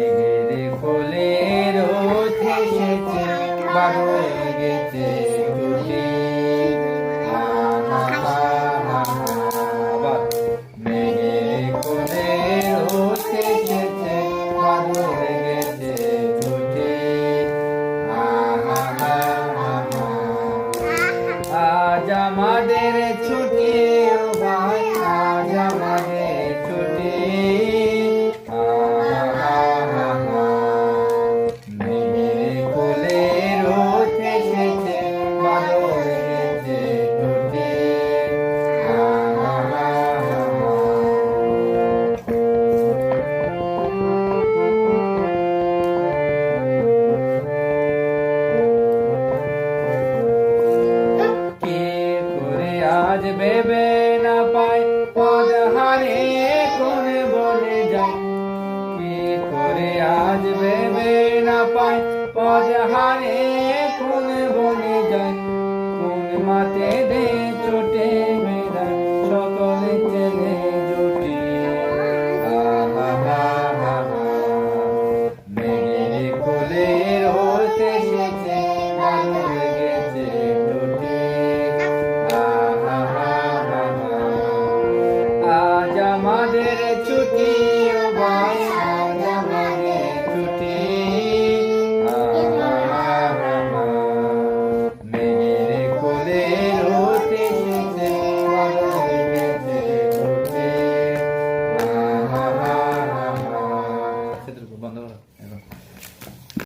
মেঘের কোলে রোদ এসেছে, বারো গেছে আবার মেঘের কোলে রোদ এসেছে, বারো গেছে ছুটি আজ আমাদের ছুটি আজ ভেবে না পাই পদ হারে করে বনে যায় কি করে আজ ভেবে না পাই পদ হারে কোন বনে যায় কোন মাতে দে চোটে মেরা, সকলে চেনে জুটে। মেঘের কোলে ছুটি বাসা